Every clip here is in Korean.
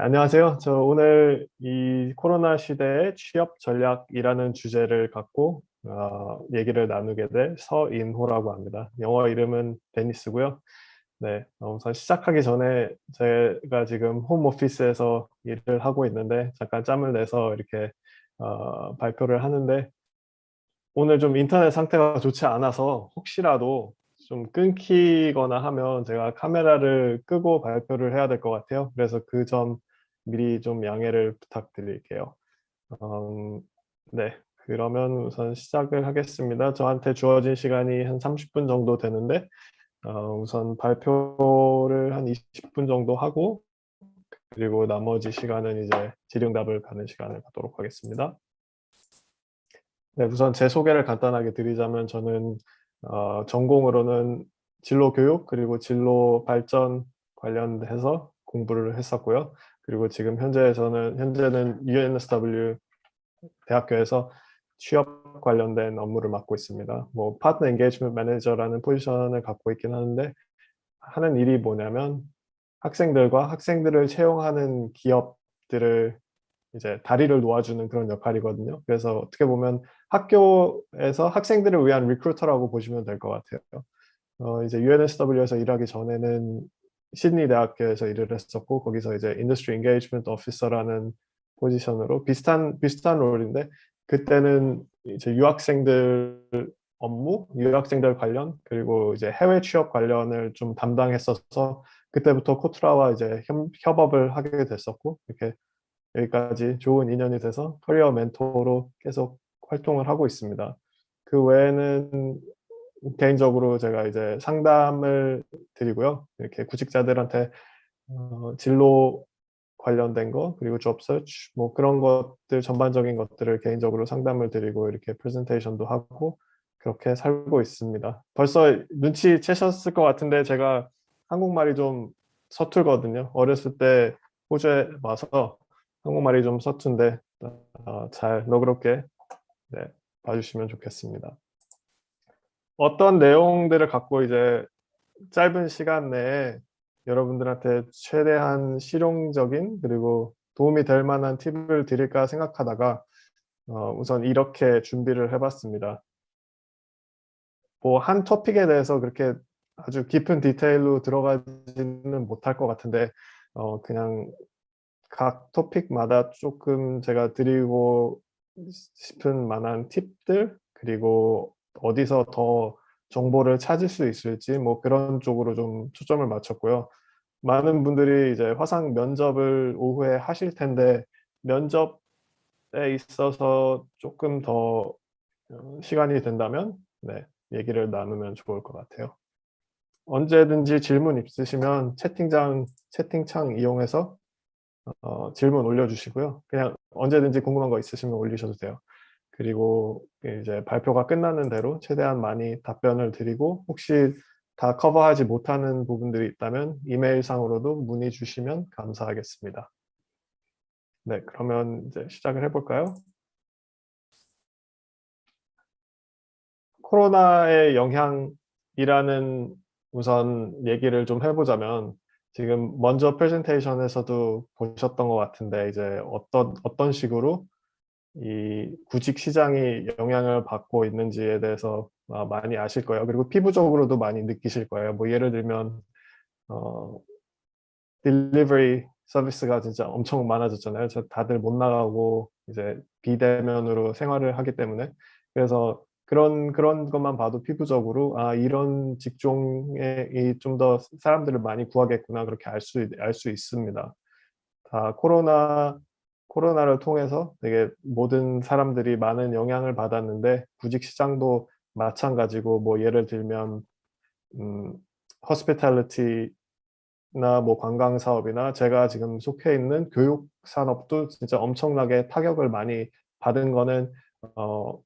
네, 안녕하세요. 저 오늘 이 코로나 시대의 취업 전략이라는 주제를 갖고 어, 얘기를 나누게 될 서인호라고 합니다. 영어 이름은 데니스고요. 네, 어, 우선 시작하기 전에 제가 지금 홈 오피스에서 일을 하고 있는데 잠깐 짬을 내서 이렇게 어, 발표를 하는데 오늘 좀 인터넷 상태가 좋지 않아서 혹시라도 좀 끊기거나 하면 제가 카메라를 끄고 발표를 해야 될 것 같아요. 그래서 그 점 미리 좀 양해를 부탁드릴게요. 음, 네, 그러면 우선 시작을 하겠습니다. 저한테 주어진 시간이 한 30분 정도 되는데 어, 우선 발표를 한 20분 정도 하고 그리고 나머지 시간은 이제 질의응답을 가는 시간을 갖도록 하겠습니다. 네, 우선 제 소개를 간단하게 드리자면 저는 어, 전공으로는 진로 교육 그리고 진로 발전 관련해서 공부를 했었고요. 그리고 지금 현재에서는 현재는 UNSW 대학교에서 취업 관련된 업무를 맡고 있습니다. 뭐 파트너 엔게이지먼트 매니저라는 포지션을 갖고 있긴 하는데 하는 일이 뭐냐면 학생들과 학생들을 채용하는 기업들을 이제 다리를 놓아주는 그런 역할이거든요. 그래서 어떻게 보면 학교에서 학생들을 위한 리크루터라고 보시면 될 것 같아요. 어, 이제 UNSW에서 일하기 전에는 시드니 대학교에서 일을 했었고 거기서 이제 인더스트리 인게이지먼트 오피서라는 포지션으로 비슷한 비슷한 롤인데 그때는 이제 유학생들 업무, 유학생들 관련 그리고 이제 해외 취업 관련을 좀 담당했어서 그때부터 코트라와 이제 협, 업을 하게 됐었고 이렇게 여기까지 좋은 인연이 돼서 커리어 멘토로 계속 활동을 하고 있습니다. 그 외에는 개인적으로 제가 이제 상담을 드리고요. 이렇게 구직자들한테 어, 진로 관련된 거 그리고 job search 뭐 그런 것들 전반적인 것들을 개인적으로 상담을 드리고 이렇게 프레젠테이션도 하고 그렇게 살고 있습니다. 벌써 눈치 채셨을 것 같은데 제가 한국말이 좀 서툴거든요. 어렸을 때 호주에 와서 한국말이 좀 서툰데 어, 잘 너그럽게 네, 봐주시면 좋겠습니다. 어떤 내용들을 갖고 이제 짧은 시간 내에 여러분들한테 최대한 실용적인 그리고 도움이 될 만한 팁을 드릴까 생각하다가 어, 우선 이렇게 준비를 해봤습니다. 뭐 한 토픽에 대해서 그렇게 아주 깊은 디테일로 들어가지는 못할 것 같은데 어, 그냥 각 토픽마다 조금 제가 드리고 싶은 만한 팁들 그리고 어디서 더 정보를 찾을 수 있을지 뭐 그런 쪽으로 좀 초점을 맞췄고요. 많은 분들이 이제 화상 면접을 오후에 하실 텐데 면접에 있어서 조금 더 어, 시간이 된다면 네, 얘기를 나누면 좋을 것 같아요. 언제든지 질문 있으시면 채팅장, 채팅창 이용해서 어, 질문 올려주시고요. 그냥 언제든지 궁금한 거 있으시면 올리셔도 돼요. 그리고 이제 발표가 끝나는 대로 최대한 많이 답변을 드리고 혹시 다 커버하지 못하는 부분들이 있다면 이메일상으로도 문의 주시면 감사하겠습니다. 네, 그러면 이제 시작을 해볼까요? 코로나의 영향이라는 우선 얘기를 좀 해보자면 지금 먼저 프레젠테이션에서도 보셨던 것 같은데 이제 어떤 어떤 식으로 이 구직 시장이 영향을 받고 있는지에 대해서 많이 아실 거예요. 그리고 피부적으로도 많이 느끼실 거예요. 뭐 예를 들면 어 딜리버리 서비스가 진짜 엄청 많아졌잖아요. 저 다들 못 나가고 이제 비대면으로 생활을 하기 때문에 그래서 그런 그런 것만 봐도 피부적으로 아 이런 직종에 좀 더 사람들을 많이 구하겠구나 그렇게 알 수 알수 있습니다. 다 코로나 코로나를 통해서 되게 모든 사람들이 많은 영향을 받았는데 구직 시장도 마찬가지고 뭐 예를 들면 음 호스피탈리티나 뭐 관광 사업이나 제가 지금 속해 있는 교육 산업도 진짜 엄청나게 타격을 많이 받은 거는 어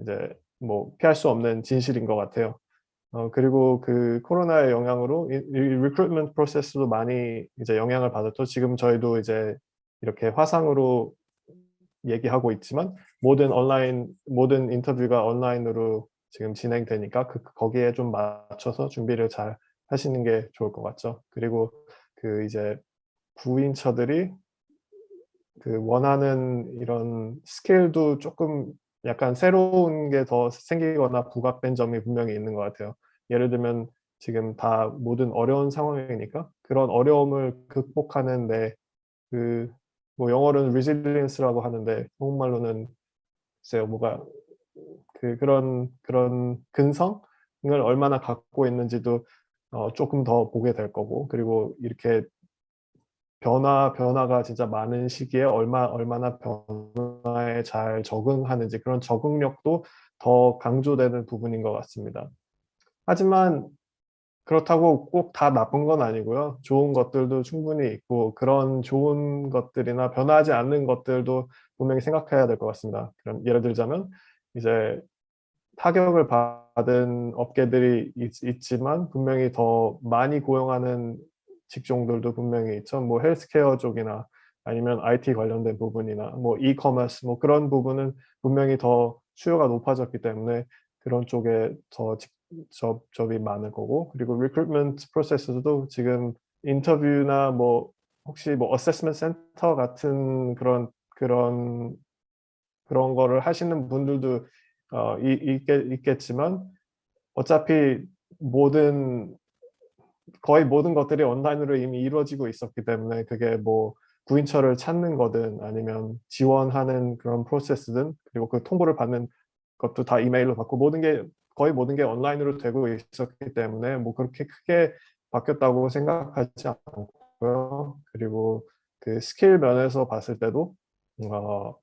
이제 뭐 피할 수 없는 진실인 것 같아요. 어 그리고 그 코로나의 영향으로 리크루트먼트 프로세스도 많이 이제 영향을 받았죠. 지금 저희도 이제 이렇게 화상으로 얘기하고 있지만 모든 온라인 모든 인터뷰가 온라인으로 지금 진행되니까 그 거기에 좀 맞춰서 준비를 잘 하시는 게 좋을 것 같죠. 그리고 그 이제 구인처들이 그 원하는 이런 스킬도 조금 약간 새로운 게 더 생기거나 부각된 점이 분명히 있는 것 같아요. 예를 들면 지금 다 모든 어려운 상황이니까 그런 어려움을 극복하는 데그 뭐 영어로는 resilience라고 하는데 한국말로는 글쎄요 뭐가 그 그런 그런 근성을 얼마나 갖고 있는지도 어 쪼끔 더 보게 될 거고 그리고 이렇게 변화 변화가 진짜 많은 시기에 얼마 얼마나 변화에 잘 적응하는지 그런 적응력도 더 강조되는 부분인 것 같습니다. 하지만 그렇다고 꼭 다 나쁜 건 아니고요. 좋은 것들도 충분히 있고 그런 좋은 것들이나 변하지 않는 것들도 분명히 생각해야 될 것 같습니다. 그럼 예를 들자면 이제 타격을 받은 업계들이 있 있지만 분명히 더 많이 고용하는 직종들도 분명히 있죠. 뭐 헬스케어 쪽이나 아니면 IT 관련된 부분이나 뭐 이커머스 뭐 그런 부분은 분명히 더 수요가 높아졌기 때문에 그런 쪽에 더 직 접 접이 많을 거고 그리고 recruitment process도 지금 인터뷰나 뭐 혹시 뭐 assessment center 같은 그런 그런 그런 거를 하시는 분들도 어이 있겠 있겠 지만 어차피 모든 거의 모든 것들이 온라인으로 이미 이루어지고 있었기 때문에 그게 뭐 구인처를 찾는 거든 아니면 지원하는 그런 프로세스든 그리고 그 통보를 받는 것도 다 이메일로 받고 모든 게 거의 모든 게 온라인으로 되고 있었기 때문에 뭐 그렇게 크게 바뀌었다고 생각하지 않고요. 그리고 그 스킬 면에서 봤을 때도 어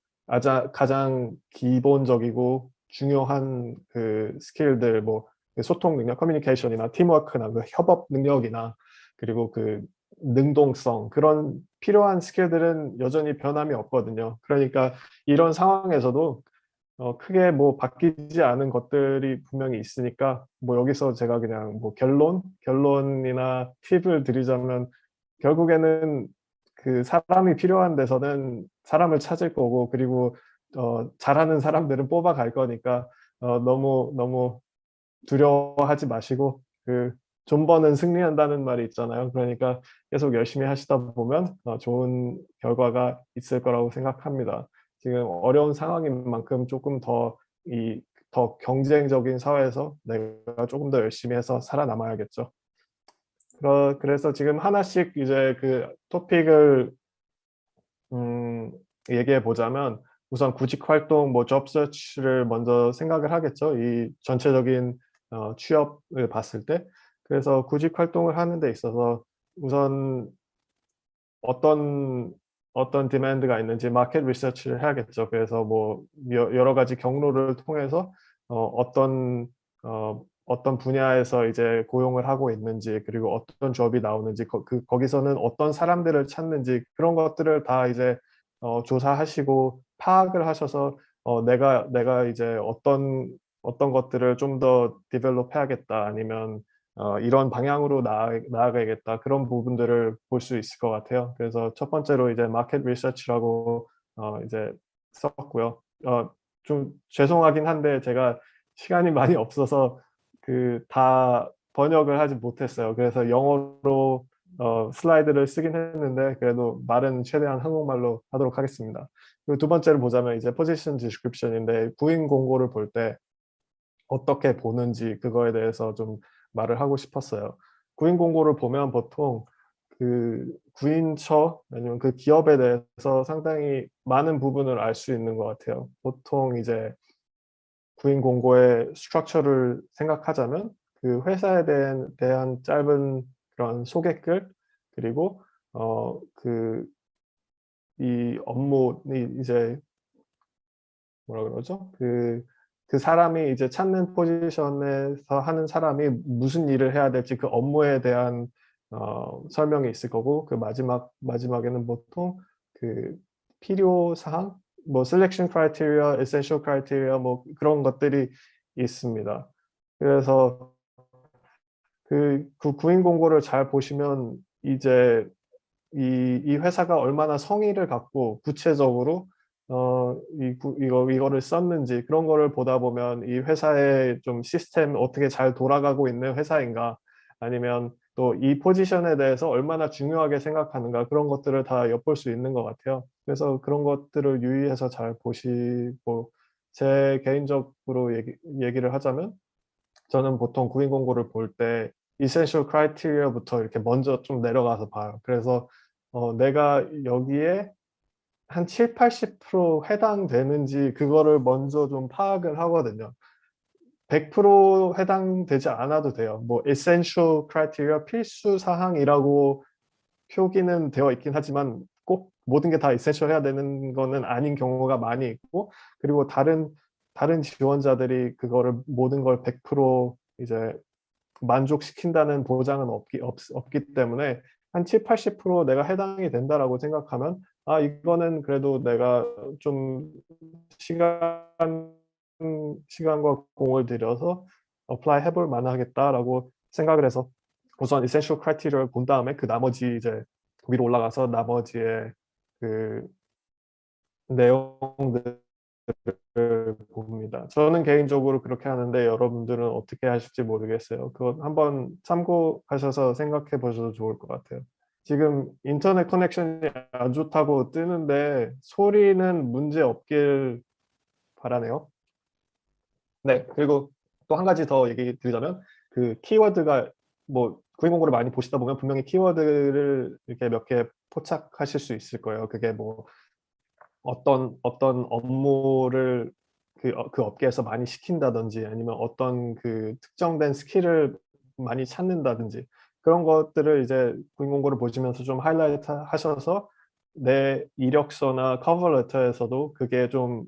가장 기본적이고 중요한 그 스킬들 뭐그 소통 능력, 커뮤니케이션이나 팀워크나 그 협업 능력이나 그리고 그 능동성 그런 필요한 스킬들은 여전히 변함이 없거든요. 그러니까 이런 상황에서도 어 크게 뭐 바뀌지 않은 것들이 분명히 있으니까 뭐 여기서 제가 그냥 뭐 결론, 결론이나 팁을 드리자면 결국에는 그 사람이 필요한 데서는 사람을 찾을 거고 그리고 어 잘하는 사람들은 뽑아갈 거니까 어 너무 너무 두려워하지 마시고 그 존버는 승리한다는 말이 있잖아요. 그러니까 계속 열심히 하시다 보면 어 좋은 결과가 있을 거라고 생각합니다. 지금 어려운 상황인 만큼 쪼끔 더이 더 경쟁적인 사회에서 내가 쪼금 더 열심히 해서 살아남아야겠죠. 그래서 지금 하나씩 이제 그 토픽을 음 얘기해 보자면 우선 구직 활동 뭐 search를 먼저 생각을 하겠죠. 이 전체적인 어 취업을 봤을 때. 그래서 구직 활동을 하는 데 있어서 우선 어떤 어떤 demand가 있는지 마켓 리서치를 해야겠죠. 그래서 뭐여 여러 가지 경로를 통해서 어 어떤 어 어떤 분야에서 이제 고용을 하고 있는지 그리고 어떤 job이 나오는지 거 그 거기서는 어떤 사람들을 찾는지 그런 것들을 다 이제 어 조사하시고 파악을 하셔서 어 '내가 내가 이제 어떤 어떤 것들을 좀더 develop 해야겠다.' 아니면 어 '이런 방향으로 나아 나아가야겠다.' 그런 부분들을 볼 수 있을 것 같아요. 그래서 첫 번째로 이제 마켓 리서치라고 어 이제 썼고요. 어 좀 죄송하긴 한데 제가 시간이 많이 없어서 그 다 번역을 하지 못했어요. 그래서 영어로 어 슬라이드를 쓰긴 했는데 그래도 말은 최대한 한국말로 하도록 하겠습니다. 그리고 두 번째로 보자면 이제 position description인데 구인 공고를 볼 때 어떻게 보는지 그거에 대해서 좀 말을 하고 싶었어요. 구인 공고를 보면 보통 그 구인처 아니면 그 기업에 대해서 상당히 많은 부분을 알 수 있는 것 같아요. 보통 이제 구인 공고의 structure를 생각하자면 그 회사에 대한 대한 짧은 그런 소개글 그리고 어 그 이 업무이 이제 뭐라 그러죠? 그 그 사람이 이제 찾는 포지션에서 하는 사람이 무슨 일을 해야 될지 그 업무에 대한 어 설명이 있을 거고 그 마지막 마지막에는 보통 그 필요 사항 뭐 selection criteria, essential criteria 뭐 그런 것들이 있습니다. 그래서 그 그 구인 공고를 잘 보시면 이제 이 이 회사가 얼마나 성의를 갖고 구체적으로 어이구 이거 이거를 썼는지 그런 거를 보다 보면 이 회사의 좀 시스템 어떻게 잘 돌아가고 있는 회사인가 아니면 또 이 포지션에 대해서 얼마나 중요하게 생각하는가 그런 것들을 다 엿볼 수 있는 것 같아요. 그래서 그런 것들을 유의해서 잘 보시고 제 개인적으로 얘기, 얘기를 하자면 저는 보통 구인 공고를 볼때 essential criteria부터 이렇게 먼저 좀 내려가서 봐요. 그래서 어, 내가 여기에 한 7, 80% 해당되는지 그거를 먼저 좀 파악을 하거든요. 100% 해당되지 않아도 돼요. 뭐 essential criteria 필수 사항이라고 표기는 되어 있긴 하지만 꼭 모든 게 다 essential 해야 되는 거는 아닌 경우가 많이 있고 그리고 다른 다른 지원자들이 그거를 모든 걸 100% 이제 만족시킨다는 보장은 없기 없, 없기 때문에 한 7, 80% 내가 해당이 된다라고 생각하면 아 이거는 그래도 내가 좀 시간 시간과 공을 들여서 어플라이 해볼 만하겠다라고 생각을 해서 우선 essential criteria를 본 다음에 그 나머지 이제 위로 올라가서 나머지의 그 내용들을 봅니다. 저는 개인적으로 그렇게 하는데 여러분들은 어떻게 하실지 모르겠어요. 그건 한번 참고하셔서 생각해 보셔도 좋을 것 같아요. 지금 인터넷 커넥션이 안 좋다고 뜨는데 소리는 문제 없길 바라네요. 네, 그리고 또 한 가지 더 얘기 드리자면 그 키워드가 뭐 구인 공고를 많이 보시다 보면 분명히 키워드를 이렇게 몇 개 포착하실 수 있을 거예요. 그게 뭐 어떤 어떤 업무를 그, 어, 그 업계에서 많이 시킨다든지 아니면 어떤 그 특정된 스킬을 많이 찾는다든지 그런 것들을 이제 구인 공고를 보시면서 좀 하이라이트 하셔서 내 이력서나 커버 레터에서도 그게 좀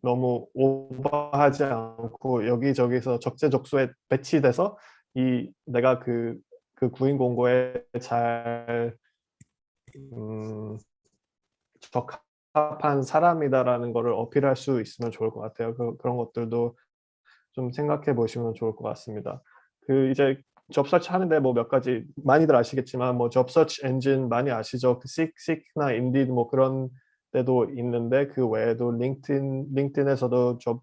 너무 오버하지 않고 여기저기서 적재적소에 배치돼서 이 내가 그, 그 구인 공고에 잘 음, 적합한 사람이다라는 거를 어필할 수 있으면 좋을 것 같아요. 그, 그런 것들도 좀 생각해 보시면 좋을 것 같습니다. 그 이제 접서치 하는데 뭐 몇 가지 많이들 아시겠지만 뭐 접서치 엔진 많이 아시죠? 그 식, 식나 인디드 뭐 그런 때도 있는데 그 외에도 링크드인 링크드인에서도 접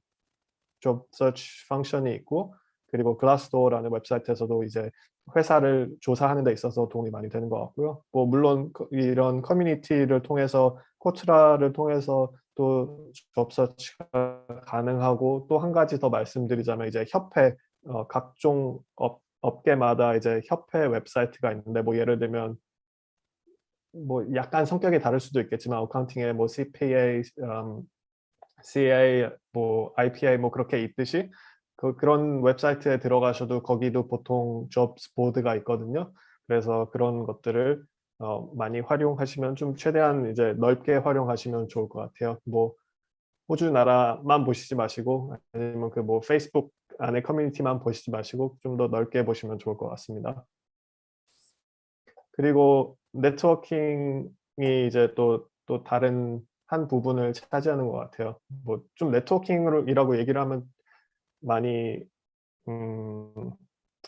접서치 펑션이 있고 그리고 글라스도어라는 웹사이트에서도 이제 회사를 조사하는 데 있어서 도움이 많이 되는 것 같고요. 뭐 물론 이런 커뮤니티를 통해서 코트라를 통해서 또 접서치가 가능하고 또 한 가지 더 말씀드리자면 이제 협회 어, 각종 업, 업계마다 이제 협회 웹사이트가 있는데 뭐 예를 들면 뭐 약간 성격이 다를 수도 있겠지만 어카운팅에 뭐 CPA, um, CA, 뭐 IPA 뭐 그렇게 있듯이 그, 그런 웹사이트에 들어가셔도 거기도 보통 jobs 보드가 있거든요. 그래서 그런 것들을 어, 많이 활용하시면 좀 최대한 이제 넓게 활용하시면 좋을 것 같아요. 뭐 호주 나라만 보시지 마시고 아니면 그 뭐 페이스북 안에 커뮤니티만 보시지 마시고 좀 더 넓게 보시면 좋을 것 같습니다. 그리고 네트워킹이 이제 또, 또 다른 한 부분을 차지하는 것 같아요. 뭐 좀 네트워킹이라고 얘기를 하면 많이 음,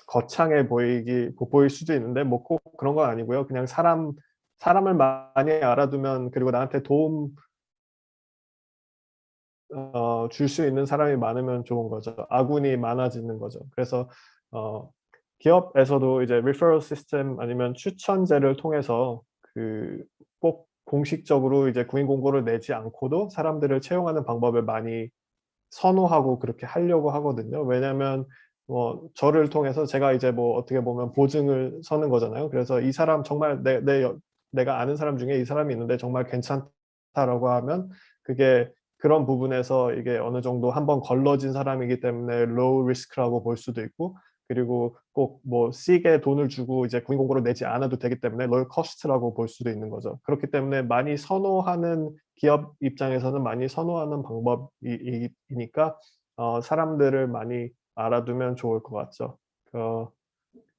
거창해 보이기 보일 수도 있는데 뭐 꼭 그런 건 아니고요. 그냥 사람 사람을 많이 알아두면 그리고 나한테 도움 어, 줄 수 있는 사람이 많으면 좋은 거죠. 아군이 많아지는 거죠. 그래서 어, 기업에서도 이제 referral system 아니면 추천제를 통해서 그 꼭 공식적으로 이제 구인 공고를 내지 않고도 사람들을 채용하는 방법을 많이 선호하고 그렇게 하려고 하거든요. 왜냐하면 뭐 저를 통해서 제가 이제 뭐 어떻게 보면 보증을 서는 거잖아요. 그래서 이 사람 정말 내, 내 내가 아는 사람 중에 이 사람이 있는데 정말 괜찮다라고 하면 그게 그런 부분에서 이게 어느 정도 한번 걸러진 사람이기 때문에 low risk라고 볼 수도 있고 그리고 꼭뭐 C게 돈을 주고 이제 구인 공고를 내지 않아도 되기 때문에 low cost라고 볼 수도 있는 거죠. 그렇기 때문에 많이 선호하는 기업 입장에서는 많이 선호하는 방법이니까 어, 사람들을 많이 알아두면 좋을 것 같죠. 어,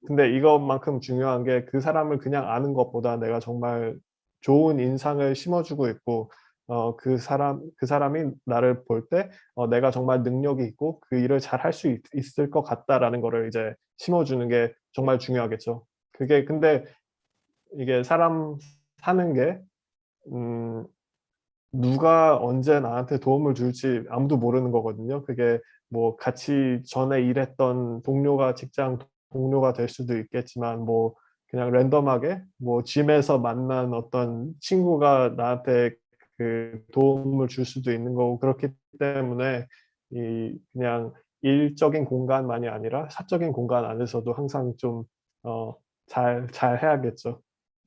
근데 이것만큼 중요한 게 그 사람을 그냥 아는 것보다 내가 정말 좋은 인상을 심어주고 있고 어, 그 사람 그 사람이 나를 볼때 어, 내가 정말 능력이 있고 그 일을 잘 할 수 있을 것 같다라는 거를 이제 심어주는 게 정말 중요하겠죠. 그게 근데 이게 사람 사는 게 음, 누가 언제 나한테 도움을 줄지 아무도 모르는 거거든요. 그게 뭐 같이 전에 일했던 동료가 직장 동료가 될 수도 있겠지만 뭐 그냥 랜덤하게 뭐 짐에서 만난 어떤 친구가 나한테 그 도움을 줄 수도 있는 거고 그렇기 때문에 이 그냥 일적인 공간만이 아니라 사적인 공간 안에서도 항상 좀 어 잘 잘 해야겠죠.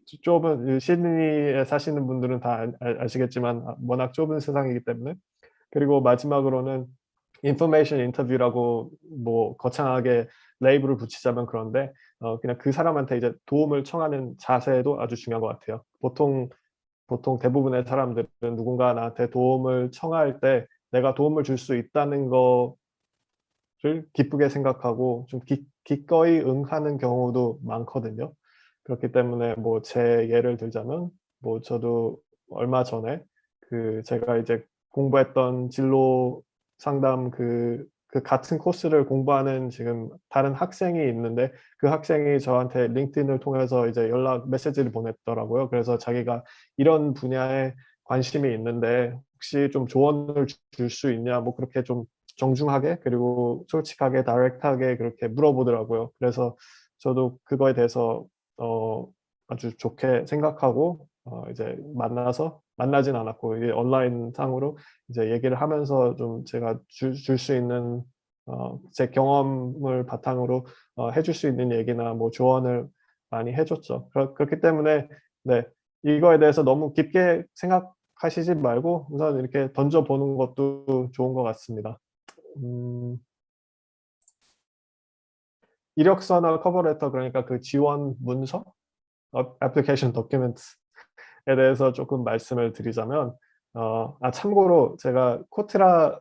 조 좁은 이 시드니에 사시는 분들은 다아아 아시겠지만 아 워낙 좁은 세상이기 때문에. 그리고 마지막으로는 information 인터뷰라고 뭐 거창하게 레이블을 붙이자면 그런데 어 그냥 그 사람한테 이제 도움을 청하는 자세도 아주 중요한 것 같아요. 보통 보통 대부분의 사람들은 누군가 나한테 도움을 청할 때 내가 도움을 줄 수 있다는 거를 기쁘게 생각하고 좀 기 기꺼이 응하는 경우도 많거든요. 그렇기 때문에 뭐 제 예를 들자면 뭐 저도 얼마 전에 그 제가 이제 공부했던 진로 상담 그 그 같은 코스를 공부하는 지금 다른 학생이 있는데 그 학생이 저한테 링크드인을 통해서 이제 연락 메시지를 보냈더라고요. 그래서 자기가 "이런 분야에 관심이 있는데 혹시 좀 조언을 줄 수 있냐?" 뭐 그렇게 좀 정중하게 그리고 솔직하게 다이렉트하게 그렇게 물어보더라고요. 그래서 저도 그거에 대해서 어 아주 좋게 생각하고 어 이제 만나서 만나진 않았고 이게 온라인 상으로 이제 얘기를 하면서 좀 제가 줄줄수 있는 어 제 경험을 바탕으로 어 해줄 수 있는 얘기나 뭐 조언을 많이 해 줬죠. 그렇 그렇 기 때문에 네 이거에 대해서 너무 깊게 생각하시지 말고 우선 이렇게 던져 보는 것도 좋은 것 같습니다. 음. 이력서나 커버 레터 그러니까 그 지원 문서 어 애플리케이션 도큐멘트에 대해서 쪼끔 말씀을 드리자면 어 아 참고로 제가 코트라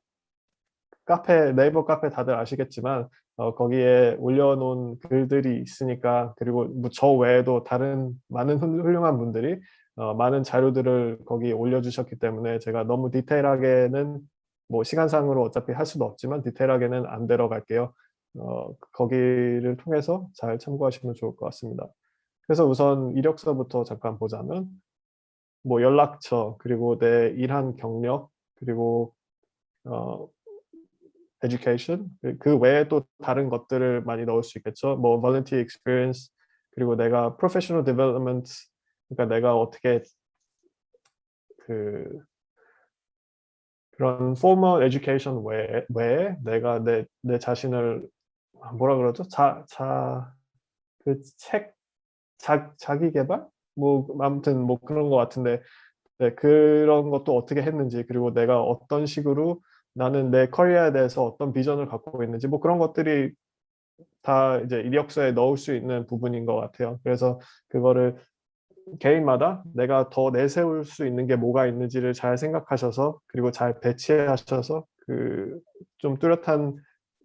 카페 네이버 카페 다들 아시겠지만 어 거기에 올려 놓은 글들이 있으니까 그리고 뭐 저 외에도 다른 많은 훌 훌륭한 분들이 어 많은 자료들을 거기에 올려 주셨기 때문에 제가 너무 디테일하게는 뭐 시간상으로 어차피 할 수도 없지만 디테일하게는 안 들어갈게요. 어 거기를 통해서 잘 참고하시면 좋을 것 같습니다. 그래서 우선 이력서부터 잠깐 보자면 뭐 연락처 그리고 내 일한 경력 그리고 어 education 그그 외에 또 다른 것들을 많이 넣을 수 있겠죠. 뭐 volunteer experience 그리고 내가 professional development 그러니까 내가 어떻게 그 그런 formal education 외에 외에 내가 내 내 자신을 아 뭐라 그러죠? 자 자 그 책 자 자기 계발? 뭐 아무튼 뭐 그런 것 같은데 네 그런 것도 어떻게 했는지 그리고 내가 어떤 식으로 나는 내 커리어에 대해서 어떤 비전을 갖고 있는지 뭐 그런 것들이 다 이제 이력서에 넣을 수 있는 부분인 것 같아요. 그래서 그거를 개인마다 내가 더 내세울 수 있는 게 뭐가 있는지를 잘 생각하셔서 그리고 잘 배치하셔서 그 좀 뚜렷한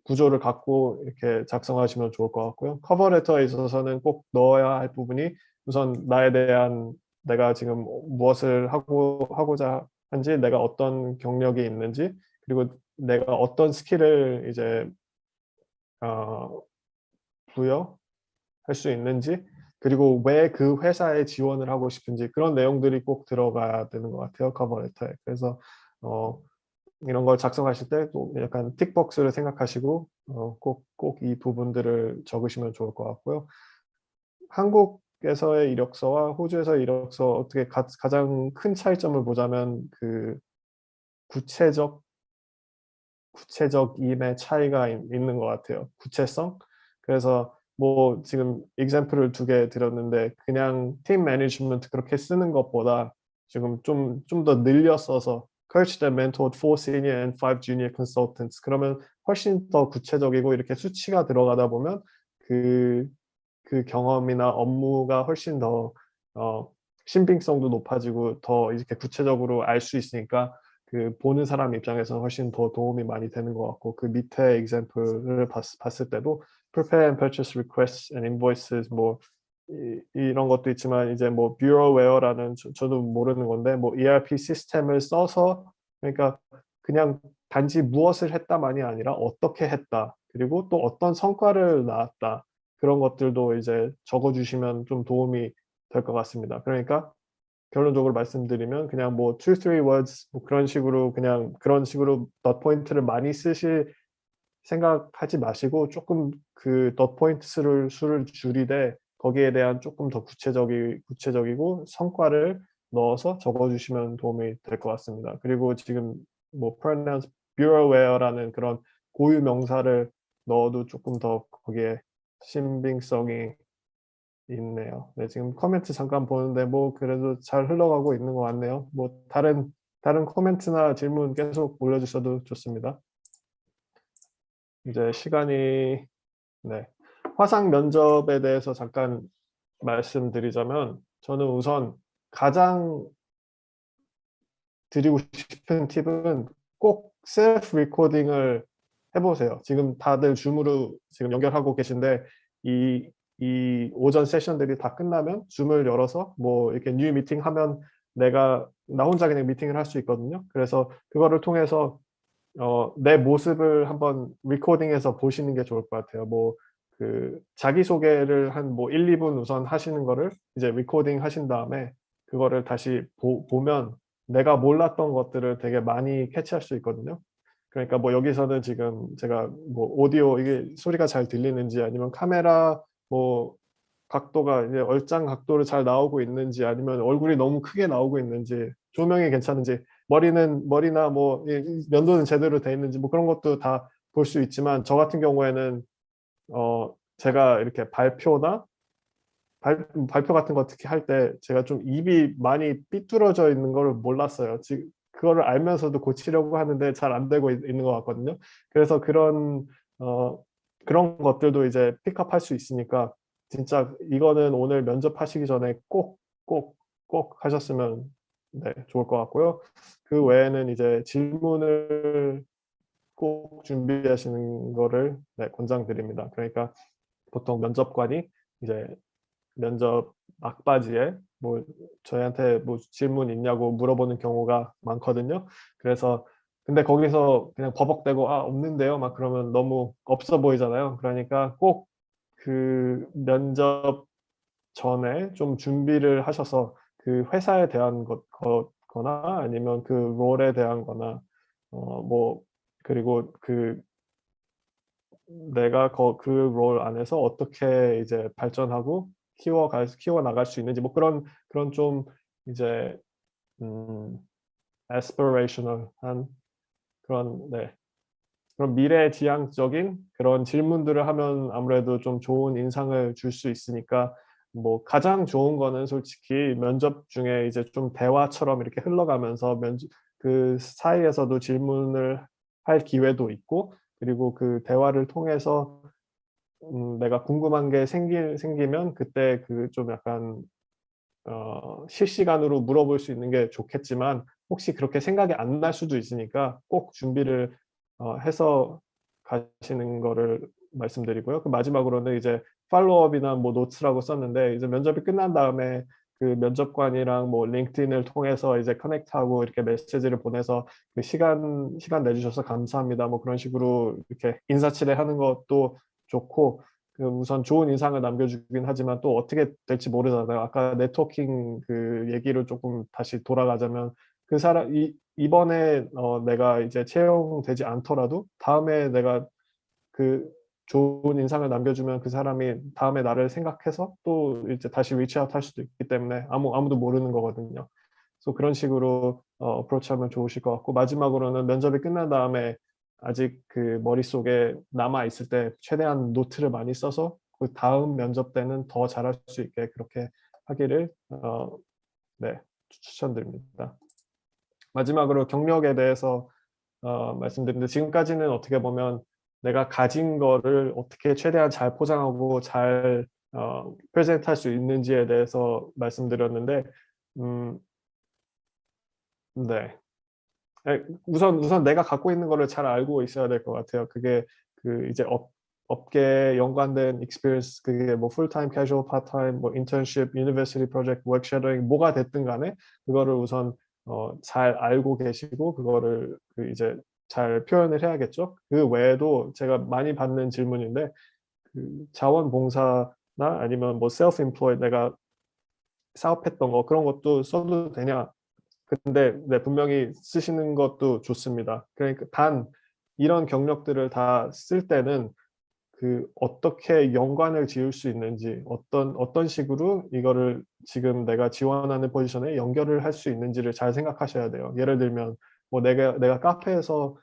구조를 갖고 이렇게 작성하시면 좋을 것 같고요. 커버 레터에 있어서는 꼭 넣어야 할 부분이 우선 나에 대한 내가 지금 무엇을 하고 하고자 한지 내가 어떤 경력이 있는지 그리고 내가 어떤 스킬을 이제 어 부여할 수 있는지 그리고 왜 그 회사에 지원을 하고 싶은지 그런 내용들이 꼭 들어가야 되는 것 같아요, 커버 레터에. 그래서 어 이런 걸 작성하실 때꼭 약간 틱 박스를 생각하시고 어 꼭꼭 이 부분들을 적으시면 좋을 것 같고요. 한국 에서의 이력서와 호주에서의 이력서 어떻게 가 가장 큰 차이점을 보자면 그 구체적 구체적임의 차이가 있 있는 것 같아요. 구체성? 그래서 뭐 지금 example을 2개 드렸는데 그냥 팀 매니지먼트 그렇게 쓰는 것보다 지금 좀 좀 더 늘려 써서 coached and mentored 4 senior and 5 junior consultants 그러면 훨씬 더 구체적이고 이렇게 수치가 들어가다 보면 그 그 경험이나 업무가 훨씬 더 어 신빙성도 높아지고 더 이렇게 구체적으로 알 수 있으니까 그 보는 사람 입장에서는 훨씬 더 도움이 많이 되는 것 같고 그 밑에 example을 봤 봤을 때도 prepare and purchase requests and invoices 뭐 이 이런 것도 있지만 이제 뭐 bureauware라는 저 저도 모르는 건데 뭐 ERP 시스템을 써서 그러니까 그냥 단지 무엇을 했다만이 아니라 어떻게 했다. 그리고 또 어떤 성과를 낳았다. 그런 것들도 이제 적어 주시면 좀 도움이 될 것 같습니다. 그러니까 결론적으로 말씀드리면 그냥 뭐 2, 3 words 뭐 그런 식으로 그냥 그런 식으로 dot 포인트를 많이 쓰실 생각하지 마시고 조금 그 덧포인트 수를 수를 줄이되 거기에 대한 조금 더 구체적이 구체적이고 성과를 넣어서 적어 주시면 도움이 될 것 같습니다. 그리고 지금 뭐 pronouns bureauware라는 그런 고유 명사를 넣어도 조금 더 거기에 신빙성이 있네요. 네, 지금 코멘트 잠깐 보는데 뭐 그래도 잘 흘러가고 있는 것 같네요. 뭐 다른 다른 코멘트나 질문 계속 올려주셔도 좋습니다. 이제 시간이 네 화상 면접에 대해서 잠깐 말씀드리자면 저는 우선 가장 드리고 싶은 팁은 꼭 셀프 리코딩을 해보세요. 지금 다들 줌으로 지금 연결하고 계신데 이, 이 오전 세션들이 다 끝나면 줌을 열어서 뭐 이렇게 뉴 미팅 하면 내가 나 혼자 그냥 미팅을 할 수 있거든요. 그래서 그거를 통해서 어, 내 모습을 한번 리코딩해서 보시는 게 좋을 것 같아요. 뭐 그 자기소개를 한 뭐 1, 2분 우선 하시는 거를 이제 리코딩 하신 다음에 그거를 다시 보, 보면 내가 몰랐던 것들을 되게 많이 캐치할 수 있거든요. 그러니까 뭐 여기서는 지금 제가 뭐 오디오 이게 소리가 잘 들리는지 아니면 카메라 뭐 각도가 이제 얼짱 각도로 잘 나오고 있는지 아니면 얼굴이 너무 크게 나오고 있는지 조명이 괜찮은지 머리는 머리나 뭐 이- 면도는 제대로 돼 있는지 뭐 그런 것도 다 볼 수 있지만 저 같은 경우에는 어 제가 이렇게 발표나 발, 발표 같은 거 특히 할 때 제가 좀 입이 많이 삐뚤어져 있는 걸 몰랐어요. 지금 그거를 알면서도 고치려고 하는데 잘 안 되고 있, 는 것 같거든요. 그래서 그런 어 그런 것들도 이제 픽업할 수 있으니까 진짜 이거는 오늘 면접하시기 전에 꼭 꼭 꼭 하셨으면 네, 좋을 것 같고요. 그 외에는 이제 질문을 꼭 준비하시는 거를 네, 권장드립니다. 그러니까 보통 면접관이 이제 면접 막바지에 뭐 저희한테 뭐 질문 있냐고 물어보는 경우가 많거든요. 그래서 근데 거기서 그냥 버벅대고 아 없는데요 막 그러면 너무 없어 보이잖아요. 그러니까 꼭 그 면접 전에 좀 준비를 하셔서 그 회사에 대한 것 거- 거나 아니면 그 롤에 대한 거나 어 뭐 그리고 그 내가 그 롤 안에서 어떻게 이제 발전하고 키워갈 키워 나갈 수 있는지 뭐 그런 그런 좀 이제 음 aspirational한 그런 네. 그런 미래 지향적인 그런 질문들을 하면 아무래도 좀 좋은 인상을 줄 수 있으니까 뭐 가장 좋은 거는 솔직히 면접 중에 이제 좀 대화처럼 이렇게 흘러가면서 면접 그 사이에서도 질문을 할 기회도 있고 그리고 그 대화를 통해서 음 내가 궁금한 게 생기 생기면 그때 그 좀 약간 어 실시간으로 물어볼 수 있는 게 좋겠지만 혹시 그렇게 생각이 안 날 수도 있으니까 꼭 준비를 어 해서 가시는 거를 말씀드리고요. 그 마지막으로는 이제 팔로우업이나 뭐 노트라고 썼는데 이제 면접이 끝난 다음에 그 면접관이랑 뭐 링크드인을 통해서 이제 커넥트하고 이렇게 메시지를 보내서 그 시간 시간 내주셔서 감사합니다. 뭐 그런 식으로 이렇게 인사치레 하는 것도 좋고 그 우선 좋은 인상을 남겨주긴 하지만 또 어떻게 될지 모르잖아요. 아까 네트워킹 그 얘기를 조금 다시 돌아가자면 그 사람 이 이번에 어 내가 이제 채용되지 않더라도 다음에 내가 그 좋은 인상을 남겨주면 그 사람이 다음에 나를 생각해서 또 이제 다시 리치아웃 할 수도 있기 때문에 아무 아무도 모르는 거거든요. 그래서 그런 식으로 어 어프로치하면 좋으실 것 같고 마지막으로는 면접이 끝난 다음에 아직 그 머릿속에 남아 있을 때 최대한 노트를 많이 써서 그 다음 면접 때는 더 잘할 수 있게 그렇게 하기를 어 네, 추천드립니다. 마지막으로 경력에 대해서 어 말씀드리는데 지금까지는 어떻게 보면 내가 가진 거를 어떻게 최대한 잘 포장하고 잘 어 프레젠트 할 수 있는지에 대해서 말씀드렸는데 음 네. 예 우선 우선 내가 갖고 있는 거를 잘 알고 있어야 될 것 같아요. 그게 그 이제 업 업계에 연관된 experience 그게 뭐 풀타임, 캐주얼, 파트타임, 뭐 university project, work shadowing 뭐가 됐든 간에 그거를 우선 어 잘 알고 계시고 그거를 그 이제 잘 표현을 해야겠죠. 그 외에도 제가 많이 받는 질문인데 그 자원봉사나 아니면 뭐 self employed 내가 사업했던 거 그런 것도 써도 되냐 근데 네 분명히 쓰시는 것도 좋습니다. 그러니까 단 이런 경력들을 다 쓸 때는 그 어떻게 연관을 지을 수 있는지 어떤 어떤 식으로 이거를 지금 내가 지원하는 포지션에 연결을 할 수 있는지를 잘 생각하셔야 돼요. 예를 들면 뭐 내가 내가 카페에서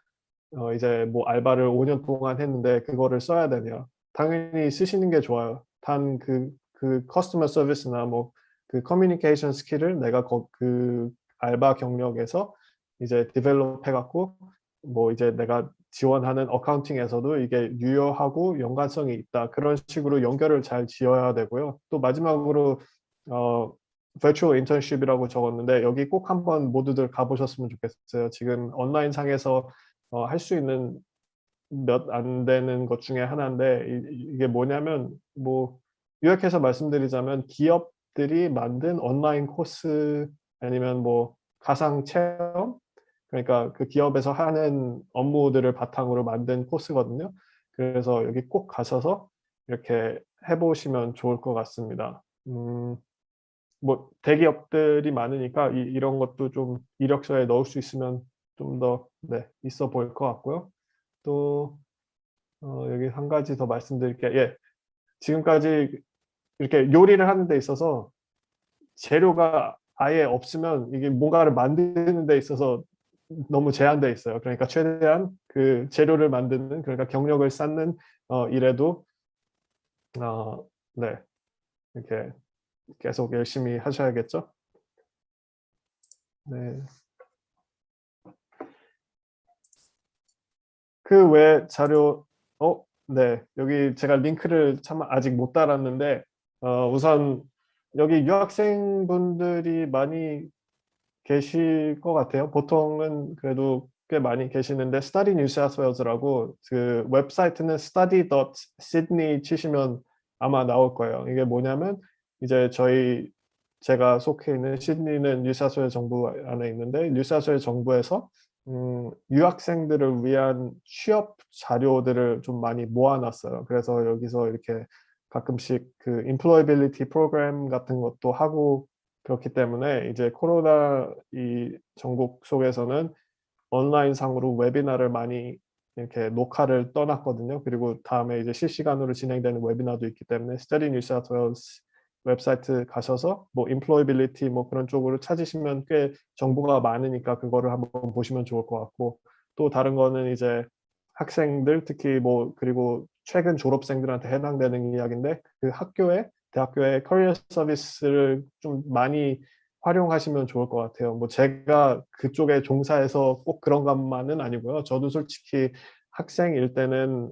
어 이제 뭐 알바를 5년 동안 했는데 그거를 써야 되냐? 당연히 쓰시는 게 좋아요. 단 그그 커스터머 서비스나 뭐 그 커뮤니케이션 스킬을 내가 거, 그 알바 경력에서 이제 디벨롭 해갖고 뭐 이제 내가 지원하는 어카운팅에서도 이게 유효하고 연관성이 있다. 그런 식으로 연결을 잘 지어야 되고요. 또 마지막으로 어 virtual internship이라고 적었는데 여기 꼭 한번 모두들 가보셨으면 좋겠어요. 지금 온라인 상에서 어, 할 수 있는 몇 안 되는 것 중에 하나인데 이, 이게 뭐냐면 뭐 요약해서 말씀드리자면 기업들이 만든 온라인 코스 아니면 뭐 가상 체험 그러니까 그 기업에서 하는 업무들을 바탕으로 만든 코스거든요. 그래서 여기 꼭 가셔서 이렇게 해보시면 좋을 것 같습니다. 음, 뭐 대기업들이 많으니까 이, 이런 것도 좀 이력서에 넣을 수 있으면 좀더 네, 있어 보일 것 같고요. 또 어, 여기 한 가지 더 말씀드릴게요. 예, 지금까지 이렇게 요리를 하는 데 있어서 재료가 아예 없으면 이게 뭔가를 만드는 데 있어서 너무 제한돼 있어요. 그러니까 최대한 그 재료를 만드는 그러니까 경력을 쌓는 어, 일에도 어, 네 이렇게 계속 열심히 하셔야겠죠. 네. 그 외 자료 어, 네 여기 제가 링크를 참 아직 못 달았는데 어, 우선 여기 유학생분들이 많이 계실 것 같아요. 보통은 그래도 꽤 많이 계시는데 Study New South Wales라고 그 웹사이트는 study.sydney 치시면 아마 나올 거예요. 이게 뭐냐면 이제 저희 제가 속해 있는 시드니는 뉴사스웨 정부 안에 있는데 뉴사스웨 정부에서 음, 유학생들을 위한 취업 자료들을 좀 많이 모아놨어요. 그래서 여기서 이렇게 가끔씩 그 employability 프로그램 같은 것도 하고 그렇기 때문에 이제 코로나 이 전국 속에서는 온라인 상으로 웨비나를 많이 이렇게 녹화를 떠났거든요. 그리고 다음에 이제 실시간으로 진행되는 웨비나도 있기 때문에 South Wales 웹사이트 가셔서 뭐 employability 뭐 그런 쪽으로 찾으시면 꽤 정보가 많으니까 그거를 한번 보시면 좋을 것 같고 또 다른 거는 이제 학생들 특히 뭐 그리고 최근 졸업생들한테 해당되는 이야기인데 그 학교에 대학교의 커리어 서비스를 좀 많이 활용하시면 좋을 것 같아요. 뭐 제가 그쪽에 종사해서 꼭 그런 것만은 아니고요. 저도 솔직히 학생일 때는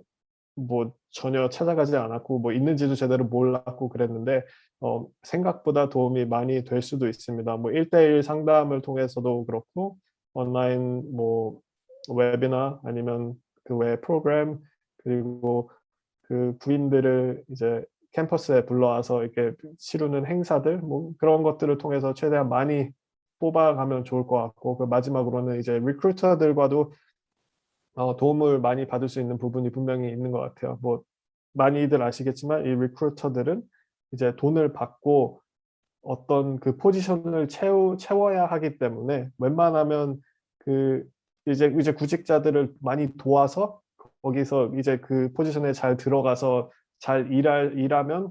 뭐 전혀 찾아가지 않았고 뭐 있는지도 제대로 몰랐고 그랬는데 어, 생각보다 도움이 많이 될 수도 있습니다. 뭐 1대1 상담을 통해서도 그렇고 온라인 뭐 웹이나 아니면 그 외 프로그램 그리고 그 부인들을 이제 캠퍼스에 불러와서 이렇게 치르는 행사들 뭐 그런 것들을 통해서 최대한 많이 뽑아가면 좋을 것 같고 그 마지막으로는 이제 리크루터들과도 어, 도움을 많이 받을 수 있는 부분이 분명히 있는 것 같아요. 뭐 많이들 아시겠지만 이 리크루터들은 이제 돈을 받고 어떤 그 포지션을 채우, 채워야 하기 때문에 웬만하면 그 이제 이제 구직자들을 많이 도와서 거기서 이제 그 포지션에 잘 들어가서 잘 일할, 일하면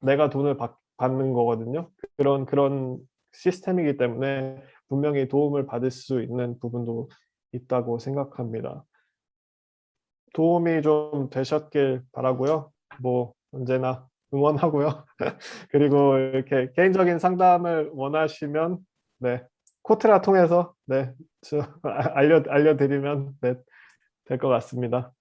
내가 돈을 받, 받는 거거든요. 그런 그런 시스템이기 때문에 분명히 도움을 받을 수 있는 부분도 있다고 생각합니다. 도움이 좀 되셨길 바라고요. 뭐 언제나 응원하고요. 그리고 이렇게 개인적인 상담을 원하시면 네 코트라 통해서 네 알려 알려드리면 네, 될 것 같습니다.